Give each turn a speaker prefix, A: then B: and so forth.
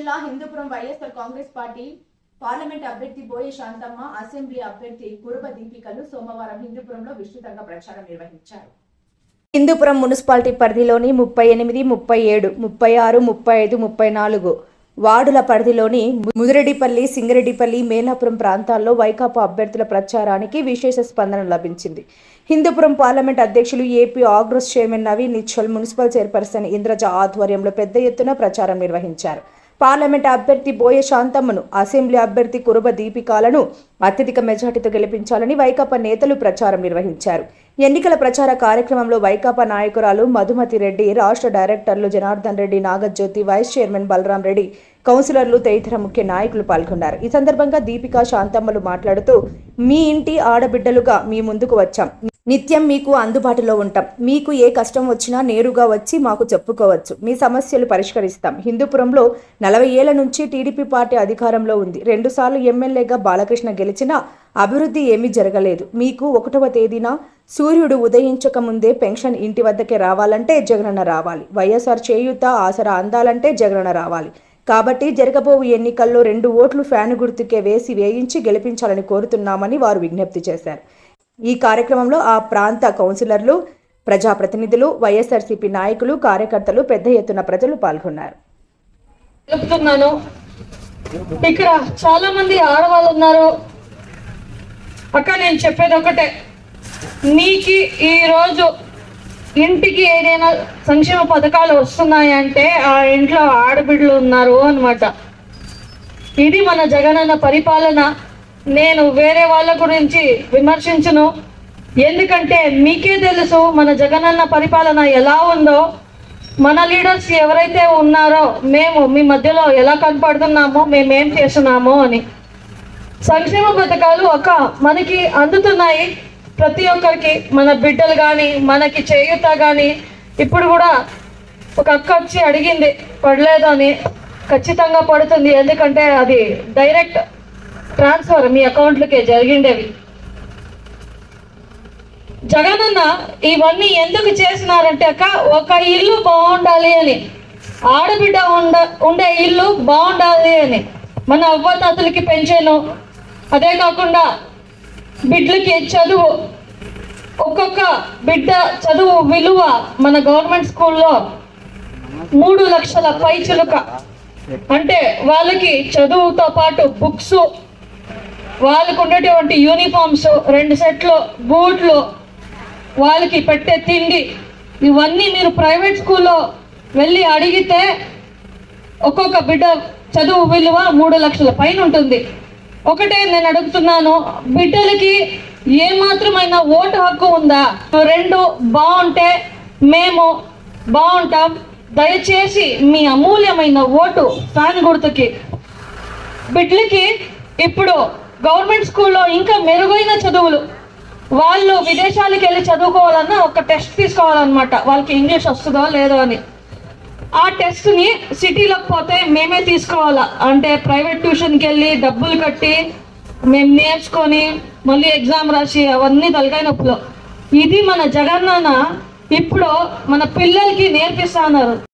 A: జిల్లా Hindupur YSR Congress party parliament అభ్యర్థి బోయే Shantamma assembly అభ్యర్థి కురుబ దీపికలు సోమవారం హిందూపురంలో విస్తృతంగా ప్రచారం నిర్వహించారు. హిందూపురం మున్సిపాలిటీ పరిధిలోని ముప్పై ఎనిమిది ముప్పై ఏడు ముప్పై ఆరు ముప్పై ఐదు ముప్పై నాలుగు వార్డుల పరిధిలోని ముదిరెడ్డిపల్లి సింగరెడ్డిపల్లి మేలాపురం ప్రాంతాల్లో వైకాపా అభ్యర్థుల ప్రచారానికి విశేష స్పందన లభించింది. హిందూపురం పార్లమెంట్ అధ్యక్షులు AP Agros chairman Naveen Nischal municipal chairperson Indraja ఆధ్వర్యంలో పెద్ద ఎత్తున ప్రచారం నిర్వహించారు. పార్లమెంట్ అభ్యర్థి బోయ శాంతమ్మను అసెంబ్లీ అభ్యర్థి కురుబ దీపికాలను అత్యధిక మెజార్టీతో గెలిపించాలని వైకాపా నేతలు ప్రచారం నిర్వహించారు. ఎన్నికల ప్రచార కార్యక్రమంలో వైకాపా నాయకురాలు మధుమతి రెడ్డి రాష్ట్ర డైరెక్టర్లు జనార్దన్ రెడ్డి నాగజ్యోతి వైస్ చైర్మన్ బలరాం రెడ్డి కౌన్సిలర్లు తదితర ముఖ్య నాయకులు పాల్గొన్నారు. ఈ సందర్భంగా దీపికా శాంతమ్మలు మాట్లాడుతూ మీ ఇంటి ఆడబిడ్డలుగా మీ ముందుకు వచ్చాం. నిత్యం మీకు అందుబాటులో ఉంటాం. మీకు ఏ కష్టం వచ్చినా నేరుగా వచ్చి మాకు చెప్పుకోవచ్చు. మీ సమస్యలు పరిష్కరిస్తాం. హిందూపురంలో నలభై ఏళ్ళ నుంచి టీడీపీ పార్టీ అధికారంలో ఉంది. రెండుసార్లు ఎమ్మెల్యేగా బాలకృష్ణ గెలిచినా అభివృద్ధి ఏమీ జరగలేదు. మీకు ఒకటవ తేదీన సూర్యుడు ఉదయించక ముందే పెన్షన్ ఇంటి వద్దకే రావాలంటే జగనన్న రావాలి. వైఎస్ఆర్ చేయూత ఆసరా అందాలంటే జగనన్న రావాలి. కాబట్టి జరగబోవు ఎన్నికల్లో రెండు ఓట్లు ఫ్యాను గుర్తుకే వేసి వేయించి గెలిపించాలని కోరుతున్నామని వారు విజ్ఞప్తి చేశారు. ఈ కార్యక్రమంలో ఆ ప్రాంత కౌన్సిలర్లు ప్రజాప్రతినిధులు వైఎస్ఆర్సీపీ నాయకులు కార్యకర్తలు పెద్ద ఎత్తున ప్రజలు పాల్గొన్నారు.
B: చెప్తున్నాను. ఇక్కడ చాలా మంది ఆడవాళ్ళు ఉన్నారు. అక్క నేను చెప్పేది ఒకటే. నీకి ఈ రోజు ఇంటికి ఏదైనా సంక్షేమ పథకాలు వస్తున్నాయంటే ఆ ఇంట్లో ఆడబిడ్డలు ఉన్నారు అన్నమాట. ఇది మన జగనన్న పరిపాలన. నేను వేరే వాళ్ళ గురించి విమర్శించను. ఎందుకంటే మీకే తెలుసు మన జగనన్న పరిపాలన ఎలా ఉందో. మన లీడర్స్ ఎవరైతే ఉన్నారో మేము మీ మధ్యలో ఎలా కనపడుతున్నామో మేమేం చేస్తున్నామో అని. సంక్షేమ పథకాలు ఒక మనకి అందుతున్నాయి. ప్రతి ఒక్కరికి మన బిడ్డలు కానీ మనకి చేయూత కానీ ఇప్పుడు కూడా ఒక అక్క వచ్చి అడిగింది పడలేదు అని ఖచ్చితంగా పడుతుంది ఎందుకంటే అది డైరెక్ట్ ట్రాన్స్ఫర్ మీ అకౌంట్లకే జరిగిండేవి. జగనన్న ఇవన్నీ ఎందుకు చేసినారంటే అక్క ఒక ఇల్లు బాగుండాలి అని. ఆడబిడ్డ ఉండ ఉండే ఇల్లు బాగుండాలి అని. మన అవ్వతాతలకి పెంచాను. అదే కాకుండా బిడ్లకి చదువు ఒక్కొక్క బిడ్డ చదువు విలువ మన గవర్నమెంట్ స్కూల్లో మూడు లక్షల పై చిలుక అంటే వాళ్ళకి చదువుతో పాటు బుక్స్ వాళ్ళకు ఉండేటువంటి యూనిఫామ్స్ రెండు సెట్లు బూట్లు వాళ్ళకి పెట్టే తిండి ఇవన్నీ మీరు ప్రైవేట్ స్కూల్లో వెళ్ళి అడిగితే ఒక్కొక్క బిడ్డ చదువు విలువ మూడు లక్షల పైన ఉంటుంది ఒకటే నేను అడుగుతున్నాను బిడ్డలకి ఏ ఓటు హక్కు ఉందా? రెండు బాగుంటే మేము బాగుంటాం. దయచేసి మీ అమూల్యమైన ఓటు ఫ్యాన్ గుర్తుకి బిడ్లకి ఇప్పుడు గవర్నమెంట్ స్కూల్లో ఇంకా మెరుగైన చదువులు. వాళ్ళు విదేశాలకు వెళ్ళి చదువుకోవాలన్నా ఒక టెస్ట్ తీసుకోవాలన్నమాట. వాళ్ళకి ఇంగ్లీష్ వస్తుందో లేదో అని. ఆ టెస్ట్ని సిటీలోకి పోతే మేమే తీసుకోవాలా. అంటే ప్రైవేట్ ట్యూషన్కి వెళ్ళి డబ్బులు కట్టి మేము నేర్చుకొని మళ్ళీ ఎగ్జామ్ రాసి అవన్నీ తలకాయ నొప్పులు. ఇది మన జగనన్న ఇప్పుడు మన పిల్లలకి నేర్పిస్తా అన్నారు.